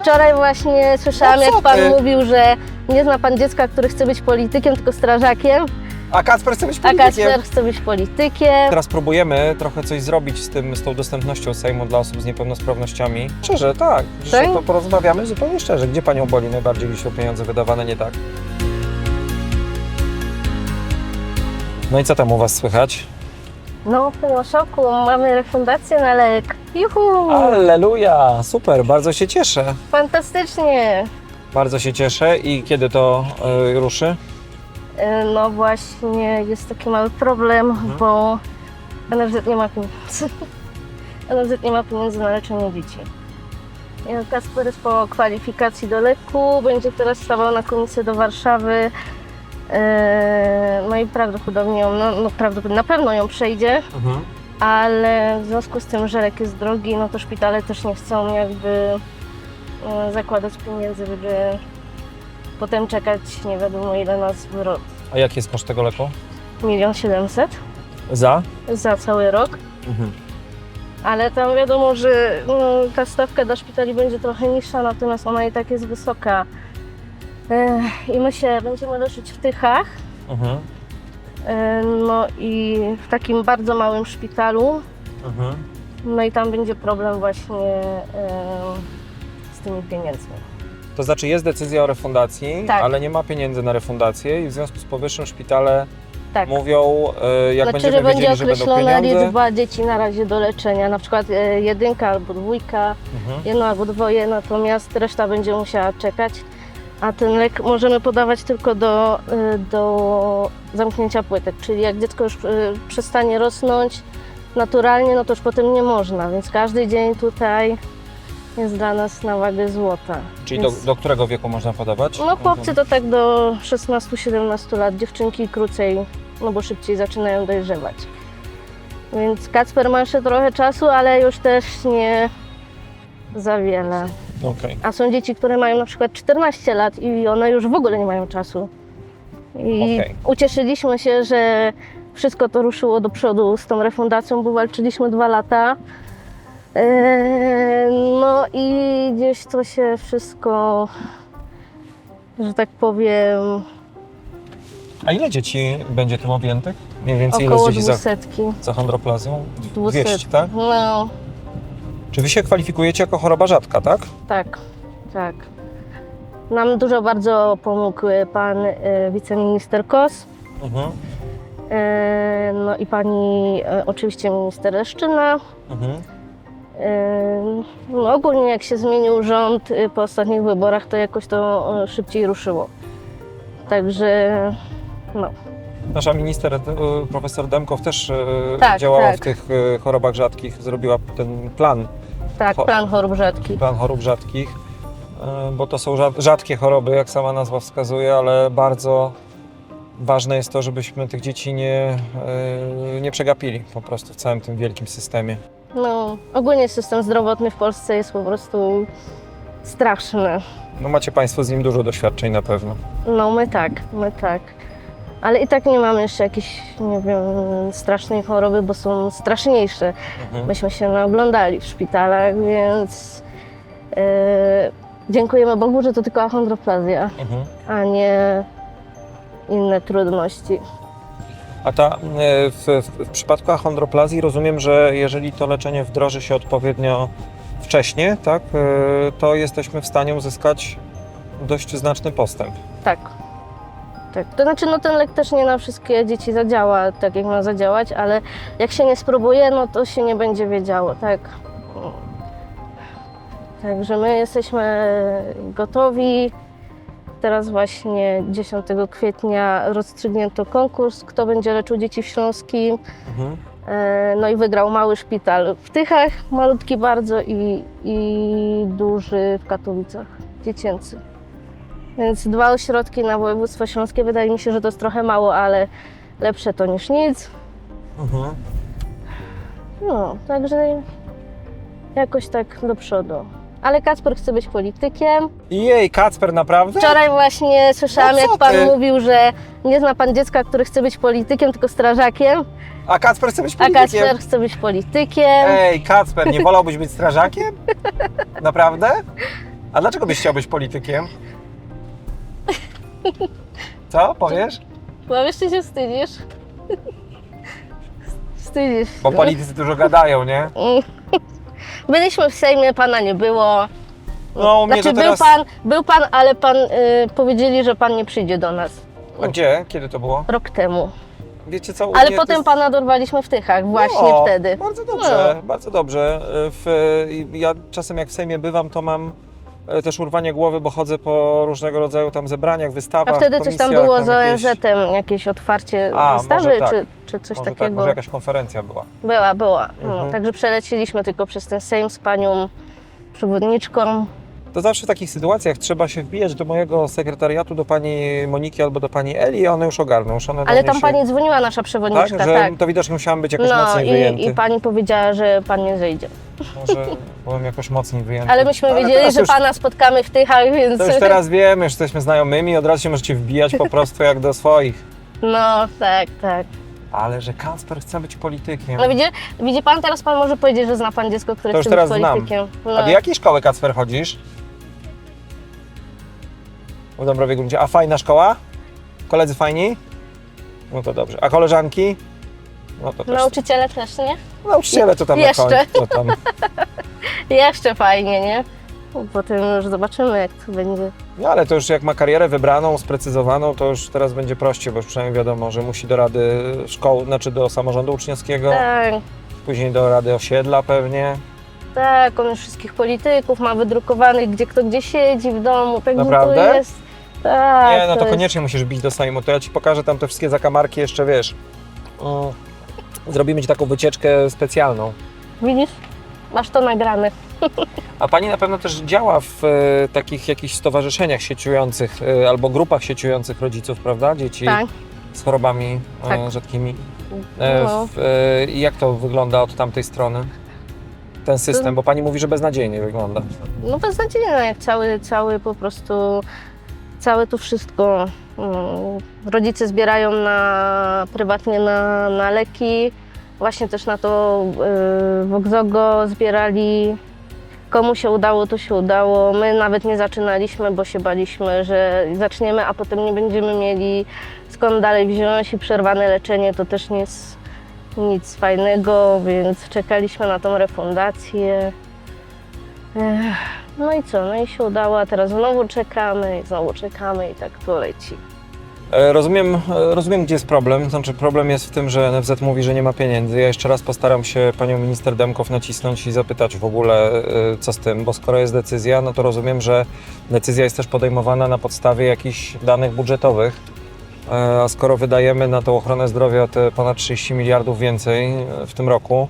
Wczoraj właśnie słyszałam, No co jak pan ty? mówił, że nie zna pan dziecka, który chce być politykiem, tylko strażakiem, A Kacper chce być a politykiem. Kacper chce być politykiem. Teraz próbujemy trochę coś zrobić z, tym, z tą dostępnością Sejmu dla osób z niepełnosprawnościami. Szczerze, tak. Że Tak? to porozmawiamy zupełnie szczerze. Gdzie Panią boli najbardziej, jeśli są pieniądze wydawane nie tak? No i co tam u Was słychać? No, w tym szoku mamy refundację na lek. Juhu! Alleluja! Super, bardzo się cieszę. Fantastycznie! Bardzo się cieszę. I kiedy to y, ruszy? E, No właśnie, jest taki mały problem, Mhm. bo NFZ nie ma pieniędzy. NFZ nie ma pieniędzy na leczenie dzieci. Ja, Kasper jest po kwalifikacji do leku, będzie teraz stawał na komisję do Warszawy. E, No i prawdopodobnie, ją, no, no prawdopodobnie na pewno ją przejdzie, Mhm. Ale w związku z tym, że lek jest drogi, no to szpitale też nie chcą jakby e, zakładać pieniędzy, żeby potem czekać nie wiadomo ile na zwrot. A jaki jest koszt tego leku? Milion siedemset Za? za cały rok, Mhm. ale tam wiadomo, że no, ta stawka dla szpitali będzie trochę niższa, natomiast ona i tak jest wysoka. Ech, I my się będziemy leczyć w Tychach, Mhm. E, no i w takim bardzo małym szpitalu, Mhm. no i tam będzie problem właśnie e, z tymi pieniędzmi. To znaczy jest decyzja o refundacji, Tak. ale nie ma pieniędzy na refundację i w związku z powyższym szpitale Tak. mówią, e, jak znaczy, będziemy że będzie wiedzieli, że będą określona pieniądze. liczba dzieci na razie do leczenia, na przykład jedynka albo dwójka, Mhm. jedno albo dwoje, natomiast reszta będzie musiała czekać. A ten lek możemy podawać tylko do, y, do zamknięcia płytek, czyli jak dziecko już y, przestanie rosnąć naturalnie, no to już potem nie można, więc każdy dzień tutaj jest dla nas na wagę złota. Czyli do, Więc- do którego wieku można podawać? No chłopcy to tak do 16-17 lat, dziewczynki krócej, no bo szybciej zaczynają dojrzewać. Więc Kacper ma jeszcze trochę czasu, ale już też nie za wiele. Okej. A są dzieci, które mają na przykład 14 lat i one już w ogóle nie mają czasu. I Okej. ucieszyliśmy się, że wszystko to ruszyło do przodu z tą refundacją, bo walczyliśmy dwa lata. Eee, No i gdzieś to się wszystko, że tak powiem, A ile dzieci będzie tym objętych? Mniej więcej ile około jest dzieci za, dwusetki. za chondroplazją? 200, Dwusetki. tak? No, Czy wy się kwalifikujecie jako choroba rzadka, tak? tak, tak. Nam dużo bardzo pomógł e, pan e, wiceminister Kos. Mhm. E, No i pani e, oczywiście minister Leszczyna. Mhm. E, No ogólnie jak się zmienił rząd po ostatnich wyborach, to jakoś to e, szybciej ruszyło. Także no, Nasza minister, e, profesor Demkow też e, Tak, działała tak. w tych e, chorobach rzadkich, zrobiła ten plan, tak, Cho- plan chorób rzadkich. plan chorób rzadkich, bo to są rza- rzadkie choroby, jak sama nazwa wskazuje, ale bardzo ważne jest to, żebyśmy tych dzieci nie, nie przegapili po prostu w całym tym wielkim systemie. No, ogólnie system zdrowotny w Polsce jest po prostu straszny. No macie Państwo z nim dużo doświadczeń na pewno. No my tak, my tak. Ale i tak nie mamy jeszcze jakiejś, nie wiem, strasznej choroby, bo są straszniejsze. Mhm. Myśmy się naoglądali w szpitalach, więc e, dziękujemy Bogu, że to tylko achondroplazja, Mhm. a nie inne trudności. A ta, e, w, w, w przypadku achondroplazji rozumiem, że jeżeli to leczenie wdroży się odpowiednio wcześnie, tak, e, to jesteśmy w stanie uzyskać dość znaczny postęp. Tak. Tak. To znaczy, no ten lek też nie na wszystkie dzieci zadziała tak, jak ma zadziałać, ale jak się nie spróbuje, no to się nie będzie wiedziało, tak. Także my jesteśmy gotowi. Teraz właśnie 10 kwietnia rozstrzygnięto konkurs, kto będzie leczył dzieci w Śląskim. Mhm. E, No i wygrał mały szpital w Tychach, malutki bardzo i, i duży w Katowicach, dziecięcy. Więc dwa ośrodki na województwo śląskie, wydaje mi się, że to jest trochę mało, ale lepsze to niż nic. Mhm. No, także jakoś tak do przodu. Ale Kacper chce być politykiem. Jej, Kacper, naprawdę? Wczoraj właśnie słyszałam, No co jak pan ty? mówił, że nie zna pan dziecka, który chce być politykiem, tylko strażakiem. A Kacper chce być A politykiem? Kacper chce być politykiem. Ej, Kacper, nie wolałbyś być strażakiem? Naprawdę? A dlaczego byś chciał być politykiem? Co? Powiesz? No wiesz, ty się wstydzisz? Wstydzisz się. Bo politycy dużo gadają, nie? Byliśmy w Sejmie, pana nie było. No, u mnie Znaczy to teraz... był pan, był pan, ale pan y, powiedzieli, że pan nie przyjdzie do nas. A gdzie? Kiedy to było? Rok temu. Wiecie co? u Ale mnie to potem jest- pana dorwaliśmy w Tychach, właśnie No, wtedy. Bardzo dobrze, bardzo dobrze. W, ja czasem jak w Sejmie bywam, to mam e, też urwanie głowy, bo chodzę po różnego rodzaju tam zebraniach, A wystawach, wtedy coś tam komisjach, było z jakieś- ONZ-em, jakieś otwarcie A, wystawy, może tak. czy, czy coś Może tak, takiego. może jakaś konferencja była. Była, była. No, Mhm. także przeleciliśmy tylko przez ten Sejm z panią przewodniczką. To zawsze w takich sytuacjach trzeba się wbijać do mojego sekretariatu, do pani Moniki albo do pani Eli, one już ogarną. Już one do Ale mnie tam się... pani dzwoniła, nasza Tak, przewodniczka, że tak. to widocznie musiałam być jakoś No mocniej wyjęty. i, i pani powiedziała, że pan nie zejdzie. Może byłem jakoś mocniej wyjęty. Ale myśmy wiedzieli, teraz że już, pana spotkamy w Tychach, więc... To już teraz wiemy, już jesteśmy znajomymi, od razu się możecie wbijać po prostu jak do swoich. No, tak, tak. Ale że Kacper chce być politykiem. No widzi, widzi pan, teraz pan może powiedzieć, że zna pan dziecko, które To już chce być teraz znam. politykiem. No. A do jakiej szkoły Kacper chodzisz? W Dąbrowie Gruncie. A fajna szkoła? Koledzy fajni? No to dobrze. A koleżanki? No to też. Nauczyciele też, nie? Nauczyciele to tam na Jeszcze. końcu. To tam. Jeszcze fajnie, nie? Potem już zobaczymy, jak to będzie. No ale to już jak ma karierę wybraną, sprecyzowaną, to już teraz będzie prościej, bo już przynajmniej wiadomo, że musi do rady szkoły, znaczy do samorządu uczniowskiego, Tak, później do rady osiedla pewnie. tak, on już wszystkich polityków ma wydrukowanych, gdzie kto gdzie siedzi w domu, także Naprawdę? to jest... Tak, Nie, no to jest- koniecznie musisz bić do Sejmu, to ja Ci pokażę tam te wszystkie zakamarki jeszcze, wiesz. Mm, Zrobimy Ci taką wycieczkę specjalną. Widzisz? Masz to nagrane. A Pani na pewno też działa w e, takich jakichś stowarzyszeniach sieciujących e, albo grupach sieciujących rodziców, prawda? Dzieci Tak. z chorobami e, Tak. rzadkimi. E, No. w, e, I jak to wygląda od tamtej strony? Ten system, bo Pani mówi, że beznadziejnie wygląda. No beznadziejne, jak cały, cały po prostu, całe to wszystko. Rodzice zbierają na, prywatnie na, na leki, właśnie też na to yy, Voxogo zbierali. Komu się udało, to się udało. My nawet nie zaczynaliśmy, bo się baliśmy, że zaczniemy, a potem nie będziemy mieli skąd dalej wziąć i przerwane leczenie to też nie jest nic fajnego, więc czekaliśmy na tą refundację. Ech, No i co? No i się udało, a teraz znowu czekamy znowu czekamy i tak to leci. E, Rozumiem, e, rozumiem, gdzie jest problem. Znaczy, problem jest w tym, że NFZ mówi, że nie ma pieniędzy. Ja jeszcze raz postaram się panią minister Demkow nacisnąć i zapytać w ogóle, e, co z tym, bo skoro jest decyzja, no to rozumiem, że decyzja jest też podejmowana na podstawie jakichś danych budżetowych. A skoro wydajemy na tą ochronę zdrowia te ponad 30 miliardów więcej w tym roku,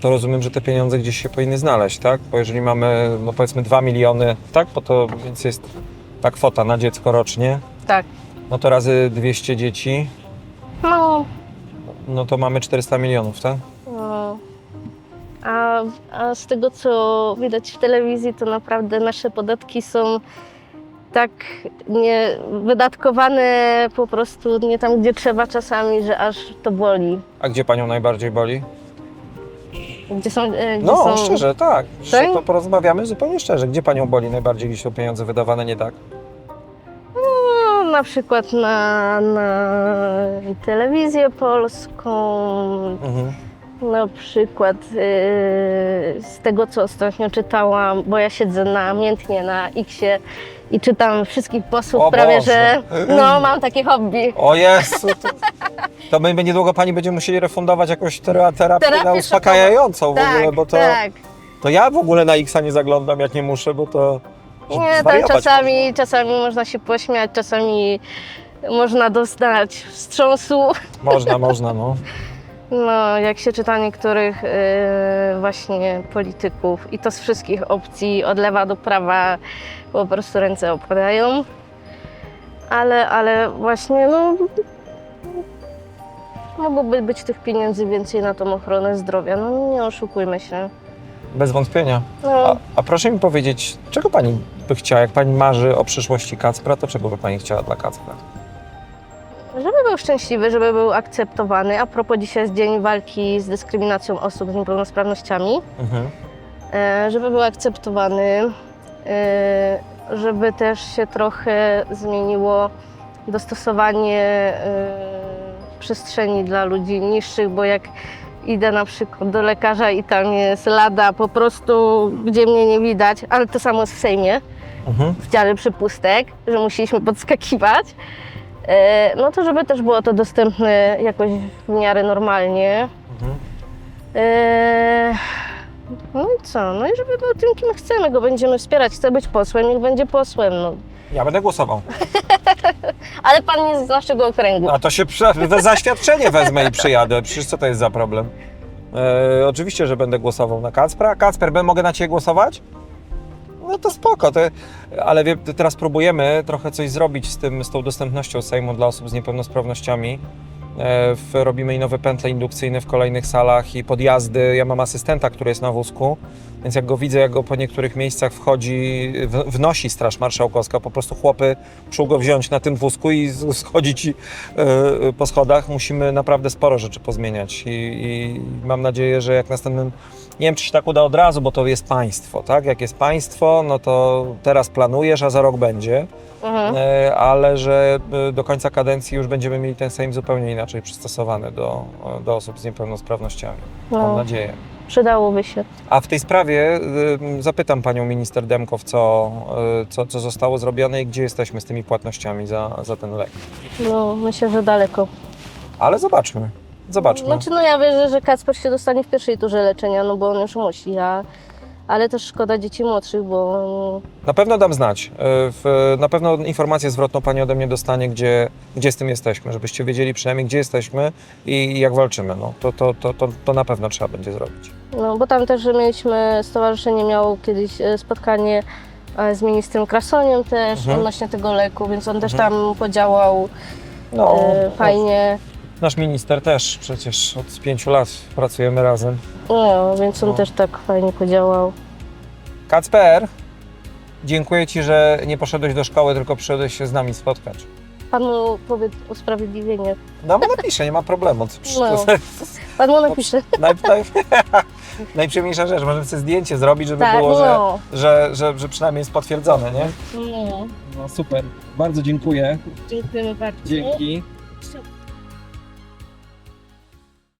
to rozumiem, że te pieniądze gdzieś się powinny znaleźć, tak? Bo jeżeli mamy, no powiedzmy 2 miliony, tak? Bo to więc jest ta kwota na dziecko rocznie, Tak. no to razy 200 dzieci, No, no to mamy 400 milionów, tak? no. A, a z tego, co widać w telewizji, to naprawdę nasze podatki są tak nie wydatkowane po prostu nie tam, gdzie trzeba czasami, że aż to boli. A gdzie panią najbardziej boli? Gdzie są, e, gdzie No, są... szczerze, tak. Tak? to porozmawiamy zupełnie szczerze. Gdzie panią boli najbardziej, gdzie są pieniądze wydawane nie tak? No, na przykład na, na telewizję polską, Mhm. Na przykład yy, z tego, co ostatnio czytałam, bo ja siedzę namiętnie na Xie i czytam wszystkich posłów O prawie, Boże. że no, mam takie hobby. O Jezu, to, to my niedługo pani będzie musieli refundować jakąś tera- terapię Terapię na uspokajającą w tak, ogóle, bo to, tak. to ja w ogóle na Xa nie zaglądam, jak nie muszę, bo to Nie, tam zwariować czasami, czasami można się pośmiać, czasami można dostać wstrząsu. Można, można, no. No, jak się czyta niektórych yy, właśnie polityków i to z wszystkich opcji, od lewa do prawa, po prostu ręce opadają. Ale, ale właśnie, no, mogłoby być tych pieniędzy więcej na tą ochronę zdrowia, no nie oszukujmy się. Bez wątpienia. No, A, a proszę mi powiedzieć, czego pani by chciała, jak pani marzy o przyszłości Kacpra, to czego by pani chciała dla Kacpra? Żeby był szczęśliwy, żeby był akceptowany. A propos, dzisiaj jest Dzień Walki z Dyskryminacją Osób z Niepełnosprawnościami. Mhm. E, żeby był akceptowany, y, żeby też się trochę zmieniło dostosowanie y, przestrzeni dla ludzi niższych, bo jak idę na przykład do lekarza i tam jest lada po prostu, gdzie mnie nie widać, ale to samo jest w Sejmie, Mhm. w dziale przypustek, że musieliśmy podskakiwać, e, no to żeby też było to dostępne jakoś w miarę normalnie. Mhm. E, No i co? No i żeby był tym, kim chcemy, go będziemy wspierać. Chce być posłem, niech będzie posłem. No. Ja będę głosował. Ale pan nie z naszego okręgu. A to się we zaświadczenie wezmę i przyjadę. Przecież co to jest za problem? E, oczywiście, że będę głosował na Kacpra. Kacper, mogę na Ciebie głosować? No to spoko, to, ale wie, teraz próbujemy trochę coś zrobić z, tym, z tą dostępnością Sejmu dla osób z niepełnosprawnościami. E, w, robimy i nowe pętle indukcyjne w kolejnych salach i podjazdy. Ja mam asystenta, który jest na wózku, więc jak go widzę, jak go po niektórych miejscach wchodzi, wnosi Straż Marszałkowska, po prostu chłopy muszą go wziąć na tym wózku i schodzić e, po schodach. Musimy naprawdę sporo rzeczy pozmieniać i, i mam nadzieję, że jak następnym nie wiem, czy się tak uda od razu, bo to jest państwo, tak? Jak jest państwo, no to teraz planujesz, a za rok będzie, Mhm. e, ale że e, do końca kadencji już będziemy mieli ten Sejm zupełnie inaczej przystosowany do, do osób z niepełnosprawnościami. Mam No, nadzieję. Przydałoby się. A w tej sprawie y, zapytam panią minister Demkow, co, y, co, co zostało zrobione i gdzie jesteśmy z tymi płatnościami za, za ten lek. No, myślę, że daleko. Ale zobaczmy. Zobaczmy. Znaczy, no ja wierzę, że Kacper się dostanie w pierwszej turze leczenia, no bo on już musi, a, ale też szkoda dzieci młodszych, bo Na pewno dam znać. W, na pewno informację zwrotną pani ode mnie dostanie, gdzie, gdzie z tym jesteśmy, żebyście wiedzieli przynajmniej, gdzie jesteśmy i jak walczymy. No, to, to, to, to, to na pewno trzeba będzie zrobić. No, bo tam też mieliśmy, stowarzyszenie miało kiedyś e, spotkanie e, z ministrem Krasoniem też Mhm. odnośnie tego leku, więc on też Mhm. tam podziałał No, e, fajnie. Nasz minister też przecież od pięciu lat pracujemy razem. No, więc on No. też tak fajnie podziałał. Kacper, dziękuję Ci, że nie poszedłeś do szkoły, tylko przyszedłeś się z nami spotkać. Pan mu powie usprawiedliwienie. No bo napiszę, nie ma problemu. No. Pan mu napisze. naj, naj, najprzyjemniejsza rzecz, możemy sobie zdjęcie zrobić, żeby Tak, było, że, no. że, że, że przynajmniej jest potwierdzone, nie? no. No super, bardzo dziękuję. Dziękujemy bardzo. Dzięki.